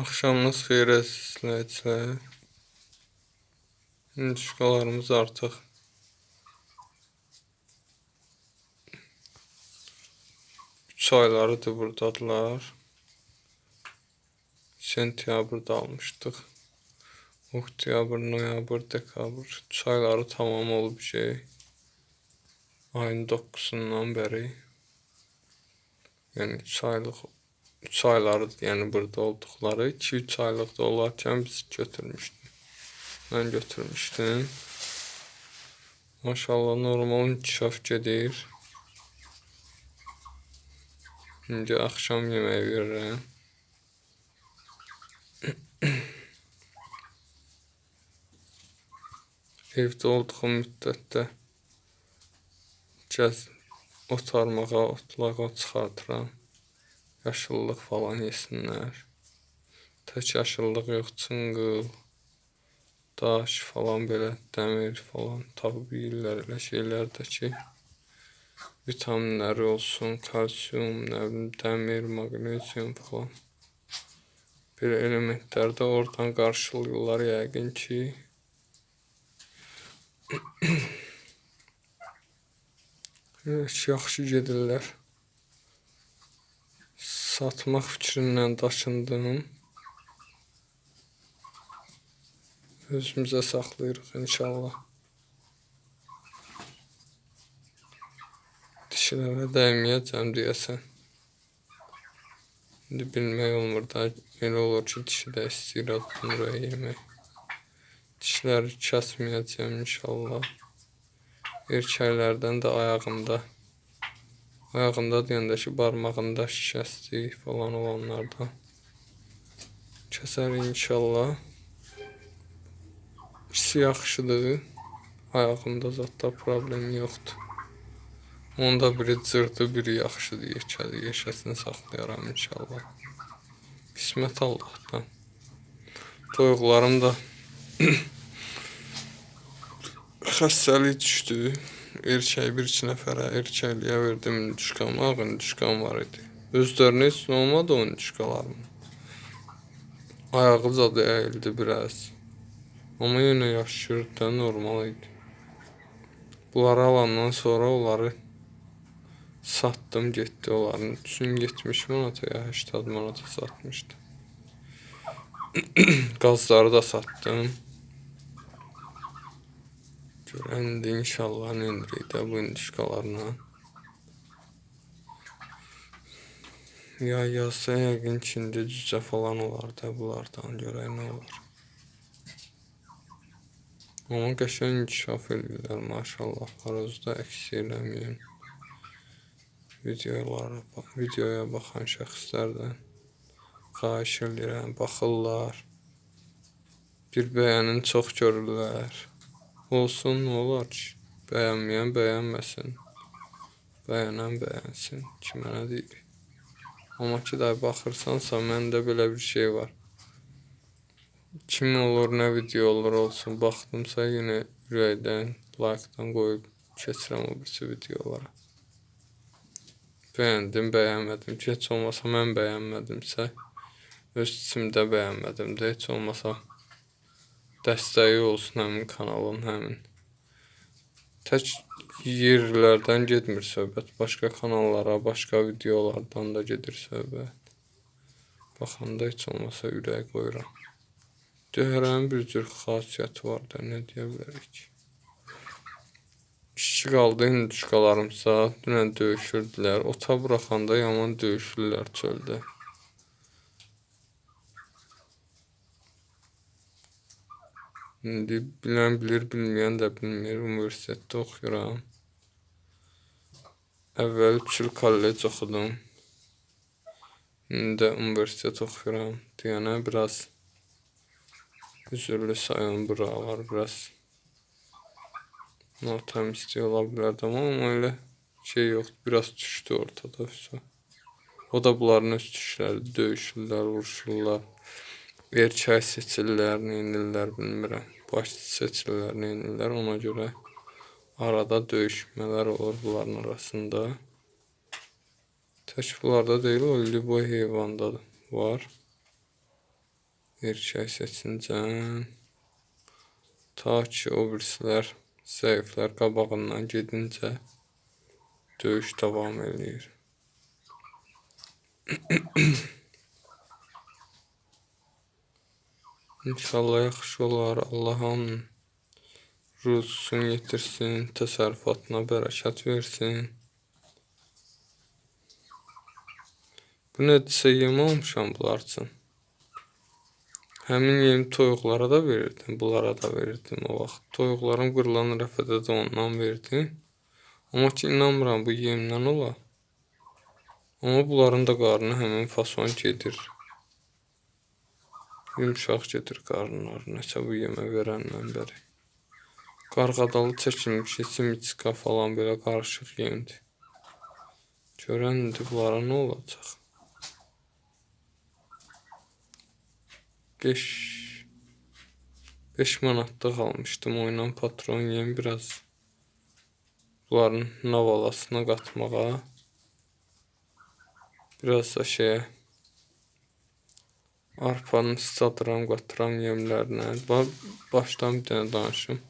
Axşamınız xeyir əziz izləyicilər. İndişkalarımız artıq üç aylarıdır buradadılar. Sentyabrda almışdıq. Oktyabr, noyabr, dekabr. Üç ayları tamam olub şey. Ayın 9-undan bəri. Yəni 3 aylıq 3 ayları yəni burada olduqları 2-3 aylıqda olarkən biz götürmüşdük. Mən götürmüşdüm. Maşallah normal inkişaf gedir. İndi axşam yeməyi verirəm. Evdə olduğum müddətdə gəz otarmağa, otlağa çıxartıram. Yaşıllıq falan yesinlər. Tək yaşıllıq yox, çınqıl, daş falan belə dəmir falan tapıb yeyirlər elə şeylər də ki vitaminləri olsun, kalsium, nə bilim, dəmir, maqnezium falan. Belə elementlər də oradan qarşılıyorlar yəqin ki. Evet, yaxşı gedirlər. Satmaq fikrindən daşındım. Özümüzə saxlayırıq inşallah. Dişlərə dəyməyəcəm deyəsən. İndi bilmək olmur da elə olur ki, dişi də istəyir adamlara yemək. Dişləri kəsməyəcəm inşallah. Erkəklərdən də ayağında ayağında deyəndə ki, barmağında şikəstlik falan olanlardan kəsər inşallah. İkisi yaxşıdır. Ayağında zətdə problem yoxdur. Onda biri cırdı, biri yaxşıdır, yekədir. Yeşəsini saxlayaram inşallah. Qismət Allahdan. Toyuqlarım da xəstəlik düşdü. Erkək bir iki nəfərə erkəkliyə verdim indişkam, ağ indişkam var idi. Özlərinə heç nə olmadı o indişkaların. Ayağı zad əyildi biraz. Amma yenə yaşayırdı da normal idi. Bunları alandan sonra onları sattım getdi onların. Üçün 70 manata ya 80 manata satmışdım. Qazları da sattım. Görən inşallah endirik də bu indişkalarla. Ya yazsa yəqin ki, indi cücə falan olar da bunlardan görək nə olar. Amma qəşəng inkişaf edirlər maşallahlar özü də əks eləməyin. Videolara, videoya baxan şəxslərdən xahiş edirəm, baxırlar. Bir bəyənin çox görürlər. Olsun nə olar ki? Bəyənməyən bəyənməsin. Bəyənən bəyənsin. Kimə nə deyir? Amma ki də baxırsansa məndə belə bir şey var. Kim olur, nə video olur olsun, baxdımsa yenə ürəkdən, like-dan qoyub keçirəm o birisi videolara. Bəyəndim, bəyənmədim ki, heç olmasa mən bəyənmədimsə, öz içimdə bəyənmədim də, heç olmasa dəstəyi olsun həmin kanalın, həmin. Tək yerlərdən getmir söhbət, başqa kanallara, başqa videolardan da gedir söhbət. Baxanda heç olmasa ürək qoyuram. Dövrənin bir cür xasiyyəti var da, nə deyə bilərik. İşçi qaldı hinduşkalarımsa, dünən döyüşürdülər. Ota buraxanda yaman döyüşürlər çöldə. İndi bilən bilir, bilməyən də bilmir. Universitetdə oxuyuram. Əvvəl üç il kollec. İndi universitet oxuyuram. Deyənə biraz üzürlü sayın buralar biraz natəmizlik ola bilərdi amma amma elə şey yoxdur. Biraz düşdü ortada. O da bunların öz düşləri, döyüşürlər, vuruşurlar. Erkək seçirlər, neynirlər bilmirəm. Başçı seçirlər, neynirlər. Ona görə arada döyüşmələr olur bunların arasında. Tək bunlarda deyil, o Liboy heyvanda da var. erkək seçincəm. Ta ki o birisilər zəiflər qabağından gedincə döyüş davam eləyir. İnşallah yaxşı olar. Allah hamının ruzusunu yetirsin, təsərrüfatına bərəkət versin. Bu nədirsə yem almışam bunlar üçün. Həmin yemi toyuqlara da verirdim, bunlara da verirdim o vaxt. Toyuqlarım qırılan rəfədə də ondan verdim. Amma ki inanmıram bu yemdən ola. Amma bunların da qarnı həmin fason gedir. Yumşaq gedir qarınları nəsə bu yemə verəndən bəri. Qarğadalı çəkilmiş simiçka falan belə qarışıq yemdir. Görən indi bunlara nə olacaq? 5 5 manatlıq almışdım oynan patron yem biraz bunların navalasına qatmağa. Biraz da şeyə arpanın satıram, qatıram yemlərinə. Ba- Başdan bir dənə danışım.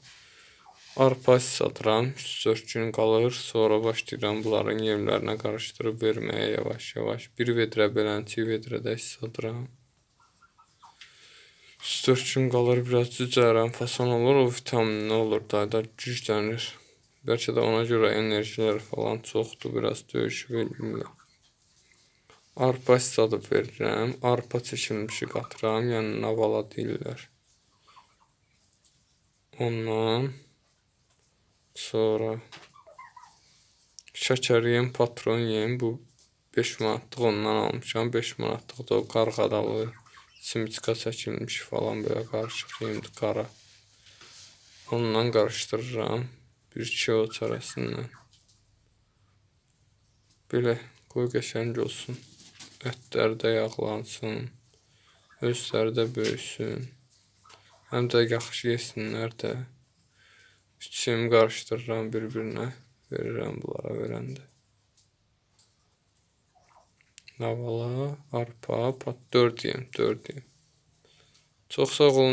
Arpa satıram, 3-4 gün qalır, sonra başlayıram bunların yemlərinə qarışdırıb verməyə yavaş-yavaş. Bir vedrə beləncə vedrədə satıram. 3-4 gün qalır, biraz cücərəm, fason olur, o vitaminli olur da, da güclənir. Bəlkə də ona görə enerjiləri falan çoxdur, biraz döyüşüb eləyirlər. Arpa sadıb verirəm, arpa çəkilmişi qatıram, yəni navala deyirlər. Ondan sonra şəkər yem, patron yem bu 5 manatlıq ondan almışam. 5 manatlıq da o qarğadalı, simiçka çəkilmiş falan belə qarışıq yemdir qara. Ondan qarışdırıram bir kilo çərəsindən. Belə qoy qəşəng olsun. Ətləri də yağlansın. Özləri də böyüsün. Həm də yaxşı yesinlər də. İkisini qarışdırıram bir-birinə, verirəm bunlara verəndə. Navala, arpa, pat 4 yem, 4 yem. Çox sağ olun.